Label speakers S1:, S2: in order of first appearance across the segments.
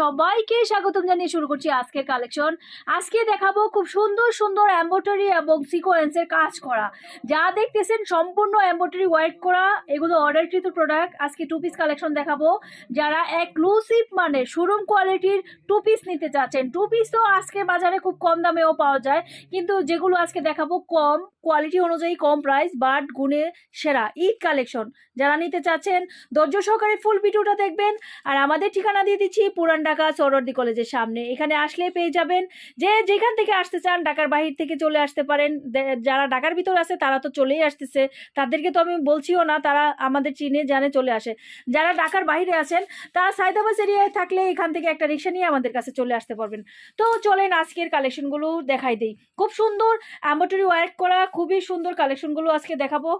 S1: সবাইকে স্বাগতম জানিয়ে শুরু করছি আজকের কালেকশন আজকে দেখাবো খুব সুন্দর সুন্দর এম্বোটারি এবং সিকোয়েন্সের কাজ করা। যা দেখতেছেন সম্পূর্ণ এম্বোটারি ওয়ার্ক করা, এগুলো অর্ডারকৃত প্রোডাক্ট আজকে টু পিস কালেকশন দেখাবো। যারা এক্সক্লুসিভ মানে শোরুম কোয়ালিটির টু পিস নিতে চাচ্ছেন টু পিস তো আজকে বাজারে খুব কম দামেও পাওয়া যায়, কিন্তু যেগুলো আজকে দেখাবো কম কোয়ালিটি অনুযায়ী কম প্রাইস বাট গুণে সেরা ঈদ কালেকশন যারা নিতে চাচ্ছেন, ধৈর্য সহকারে ফুল ভিডিওটা দেখবেন। আর আমাদের ঠিকানা দিয়ে দিচ্ছি পুরান ঢাকা সরোয়ার্দী কলেজের সামনে। এখানে আসলে পেয়ে যাবেন যে যেখান থেকে আসতে চান, ঢাকার বাহির থেকে চলে আসতে পারেন। যারা ঢাকার ভিতর আছে তারা তো চলেই আসতেছে। তাদেরকে তো আমি বলছিও না, তারা আমাদের চিনে, জানে, চলে আসে। যারা ঢাকার বাইরে আছেন, তারা সাইদাবাস এরিয়ায় থাকলে এখান থেকে একটা রিক্সা নিয়ে আমাদের কাছে চলে আসতে পারবেন। তো চলেন আজকের কালেকশনগুলো দেখাই দিই। খুব সুন্দর অ্যাম্বোটারি ওয়ার্ক করা, খুবই সুন্দর কালেকশনগুলো আজকে দেখাবো।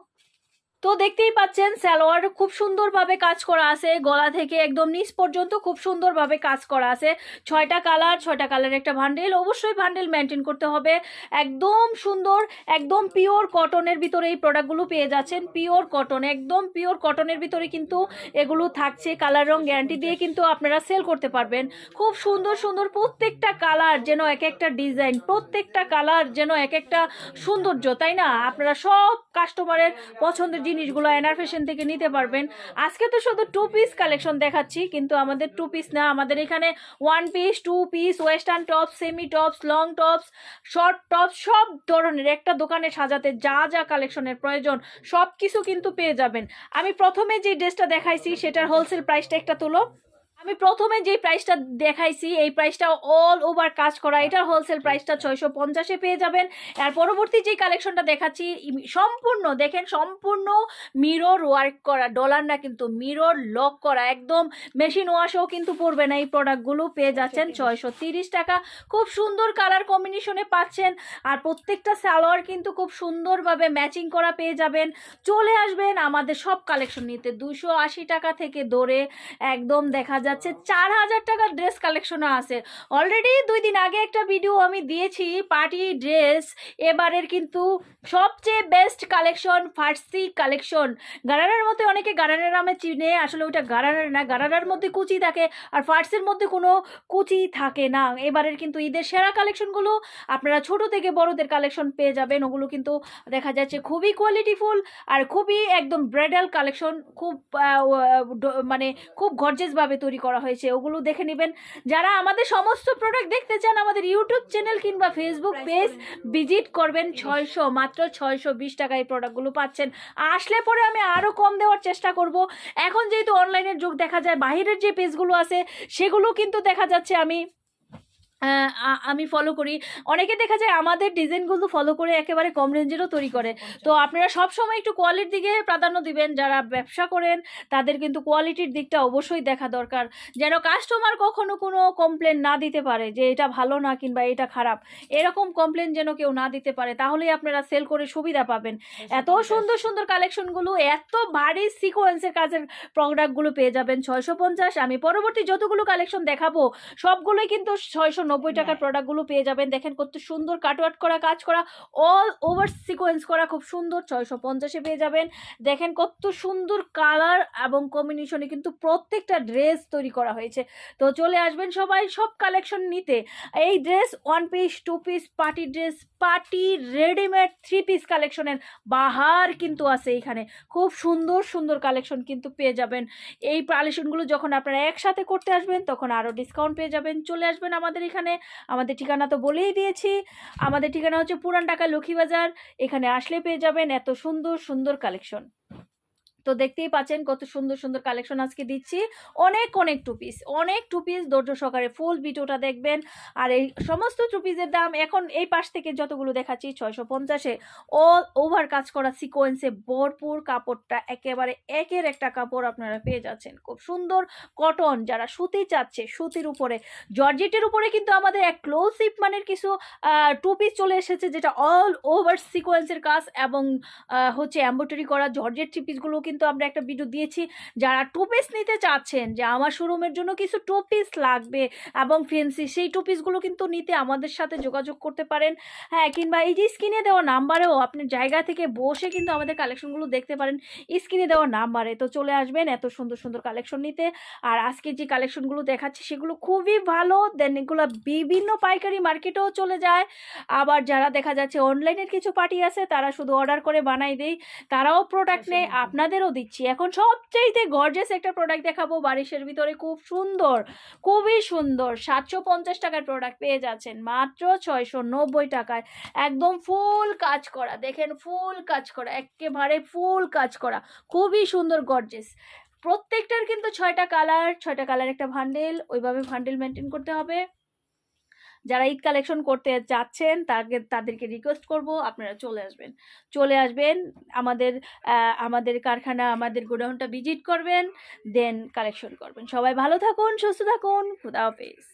S1: তো দেখতেই পাচ্ছেন, সালোয়ার খুব সুন্দরভাবে কাজ করা আছে। গলা থেকে একদম নিচ পর্যন্ত খুব সুন্দরভাবে কাজ করা আছে। ছয়টা কালার ছয়টা কালার একটা ভান্ডেল অবশ্যই ভান্ডেল মেনটেন করতে হবে। একদম সুন্দর, একদম পিওর কটনের ভিতরে এই প্রোডাক্টগুলো পেয়ে যাচ্ছেন। পিওর কটন একদম পিওর কটনের ভিতরে কিন্তু এগুলো থাকছে। কালার রং গ্যারান্টি দিয়ে কিন্তু আপনারা সেল করতে পারবেন। খুব সুন্দর সুন্দর প্রত্যেকটা কালার যেন এক একটা ডিজাইন প্রত্যেকটা কালার যেন এক একটা সৌন্দর্য, তাই না? আপনারা সব কাস্টমারের পছন্দের জিনিসগুলো এনার ফ্যাশন থেকে নিতে পারবেন। আজকে তো শুধু টু পিস কালেকশন দেখাচ্ছি, কিন্তু আমাদের টু পিস না, আমাদের এখানে one piece two piece western tops semi tops long tops short tops সব ধরনের একটা দোকানে সাজাতে যা যা কালেকশনের প্রয়োজন সব কিছু কিন্তু পেয়ে যাবেন। আমি প্রথমে যে ড্রেসটা দেখাইছি, সেটার হোলসেল প্রাইসটা একটা তুলো। আমি প্রথমে যে প্রাইসটা দেখাইছি এই প্রাইসটা অল ওভার কাজ করা এটার হোলসেল প্রাইসটা ছয়শো পঞ্চাশে পেয়ে যাবেন। আর পরবর্তী যে কালেকশনটা দেখাচ্ছি সম্পূর্ণ দেখেন সম্পূর্ণ মিরর ওয়ার্ক করা ডলার না কিন্তু মিরর লক করা একদম মেশিন ওয়াশও কিন্তু পড়বে না এই প্রোডাক্টগুলো পেয়ে যাচ্ছেন ছয়শো তিরিশ টাকা। খুব সুন্দর কালার কম্বিনেশনে পাচ্ছেন আর প্রত্যেকটা সালোয়ার কিন্তু খুব সুন্দরভাবে ম্যাচিং করা পেয়ে যাবেন। চলে আসবেন আমাদের সব কালেকশন নিতে দুশো আশি টাকা থেকে ধরে একদম দেখা যাচ্ছে, চার হাজার টাকার ড্রেস কালেকশনও আছে। অলরেডি দুই দিন আগে একটা ভিডিও আমি দিয়েছি পার্টি ড্রেস এবারের কিন্তু সবচেয়ে বেস্ট কালেকশন ফার্সি কালেকশন গারানার মধ্যে অনেকে গারারার নামে চিনে, আসলে ওটা গারারার না গারানার মধ্যে কুচি থাকে, আর ফার্সির মধ্যে কোনো কুচি থাকে না। এবারের কিন্তু ঈদের সেরা কালেকশনগুলো আপনারা ছোট থেকে বড়দের কালেকশন পেয়ে যাবেন, ওগুলো কিন্তু দেখা যাচ্ছে খুবই কোয়ালিটিফুল আর খুবই একদম ব্রাইডাল কালেকশন খুব মানে খুব গর্জেসভাবে তৈরি করা হয়েছে ওগুলো দেখে নেবেন। যারা আমাদের সমস্ত প্রোডাক্ট দেখতে চান আমাদের ইউটিউব চ্যানেল কিংবা ফেসবুক পেজ ভিজিট করবেন ছয়শো মাত্র ছয়শো বিশ টাকা এই প্রোডাক্টগুলো পাচ্ছেন। আসলে পরে আমি আরও কম দেওয়ার চেষ্টা করব। এখন যেহেতু অনলাইনের যুগ দেখা যায় বাহিরের যে পেজগুলো আছে সেগুলো কিন্তু দেখা যাচ্ছে আমি আমি ফলো করি। অনেকে দেখা যায় আমাদের ডিজাইনগুলো ফলো করে একেবারে কম রেঞ্জেরও তৈরি করে। তো আপনারা সব সময় একটু কোয়ালিটির দিকে প্রাধান্য দিবেন। যারা ব্যবসা করেন তাদের কিন্তু কোয়ালিটির দিকটা অবশ্যই দেখা দরকার। যেন কাস্টমার কখনো কোনো কমপ্লেন না দিতে পারে যে এটা ভালো না কিংবা এটা খারাপ। এরকম কমপ্লেন যেন কেউ না দিতে পারে তাহলেই আপনারা সেল করে সুবিধা পাবেন। এত সুন্দর সুন্দর কালেকশনগুলো এত ভারী সিকোয়েন্সের কাজের প্রোডাক্টগুলো পেয়ে যাবেন। ছয়শো পঞ্চাশ আমি পরবর্তী যতগুলো কালেকশন দেখাবো সবগুলোই কিন্তু ছয়শো নব্বই টাকার প্রোডাক্টগুলো পেয়ে যাবেন। দেখেন কত সুন্দর কাটওয়ার্ট করা কাজ করা অল ওভার সিকোয়েন্স করা খুব সুন্দর। ছয়শো পঞ্চাশে পেয়ে যাবেন। দেখেন কত সুন্দর কালার এবং কম্বিনেশনে কিন্তু প্রত্যেকটা ড্রেস তৈরি করা হয়েছে। তো চলে আসবেন সবাই সব কালেকশন নিতে। এই dress one piece two piece party dress party readymade three piece কালেকশনের বাহার কিন্তু আছে এখানে। খুব সুন্দর সুন্দর কালেকশন কিন্তু পেয়ে যাবেন। এই কালেকশনগুলো যখন আপনারা একসাথে করতে আসবেন তখন আরও ডিসকাউন্ট পেয়ে যাবেন। চলে আসবেন আমাদের এখানে। আমাদের ঠিকানা তো বলেই দিয়েছি। আমাদের ঠিকানা হচ্ছে পুরান ঢাকা লক্ষ্মীবাজার। এখানে আসলে পেয়ে যাবেন এত সুন্দর সুন্দর কালেকশন তো দেখতেই পাচ্ছেন কত সুন্দর সুন্দর কালেকশন আজকে দিচ্ছি। অনেক অনেক টু পিস অনেক টু পিস ধৈর্য সহকারে ফুল ভিডিওটা দেখবেন। আর এই সমস্ত টু পিসের দাম এখন এই পাশ থেকে যতগুলো দেখাচ্ছি, ছয়শো পঞ্চাশে অল ওভার কাজ করা সিকোয়েন্সে ভরপুর কাপড়টা, একেবারে একের একটা কাপড় আপনারা পেয়ে যাচ্ছেন। খুব সুন্দর কটন যারা সুতি চাচ্ছে, সুতির উপরে, জর্জেটের উপরে কিন্তু আমাদের এক এক্সক্লুসিভ মানের কিছু টু পিস চলে এসেছে, যেটা অল ওভার সিকোয়েন্সের কাজ এবং হচ্ছে এম্ব্রয়ডারি করা, জর্জেট থ্রি পিসগুলো কিন্তু কিন্তু আমরা একটা ভিডিও দিয়েছি যারা টু পিস নিতে চাচ্ছেন যে আমার শোরুমের জন্য কিছু টু পিস লাগবে এবং ফেন্সি সেই টু পিসগুলো কিন্তু নিতে আমাদের সাথে যোগাযোগ করতে পারেন। হ্যাঁ কিংবা এই যে স্ক্রিনে দেওয়া নাম্বারেও আপনি জায়গা থেকে বসে কিন্তু আমাদের কালেকশনগুলো দেখতে পারেন। স্ক্রিনে দেওয়া নাম্বারে তো চলে আসবেন এত সুন্দর সুন্দর কালেকশন নিতে। আর আজকে যে কালেকশনগুলো দেখাচ্ছি সেগুলো খুবই ভালো। দেন এগুলো বিভিন্ন পাইকারি মার্কেটেও চলে যায়। আবার যারা দেখা যাচ্ছে অনলাইনের কিছু পার্টি আছে তারা শুধু অর্ডার করে বানাই দেয়। তারাও প্রোডাক্ট নেই আপনাদেরও দিচ্ছি। এখন সবচাইতে গর্জেস একটা প্রোডাক্ট দেখাবো বারিশের ভিতরে। খুব সুন্দর, খুবই সুন্দর। সাতশো পঞ্চাশ টাকার প্রোডাক্ট পেয়ে যাচ্ছেন। মাত্র ছয়শো নব্বই টাকায়। একদম ফুল কাজ করা। দেখেন ফুল কাজ করা। একেবারে ফুল কাজ করা। খুবই সুন্দর গর্জেস প্রত্যেকটার কিন্তু ছয়টা কালার ছয়টা কালার একটা ভান্ডেল ওইভাবে ভান্ডেল মেনটেন করতে হবে। যারা ঈদ কালেকশন করতে চাচ্ছেন তাকে তাদেরকে রিকোয়েস্ট করব, আপনারা চলে আসবেন। চলে আসবেন, আমাদের আমাদের কারখানা, আমাদের গোডাউনটা ভিজিট করবেন দেন কালেকশন করবেন। সবাই ভালো থাকুন, সুস্থ থাকুন, খুদা হাফেজ।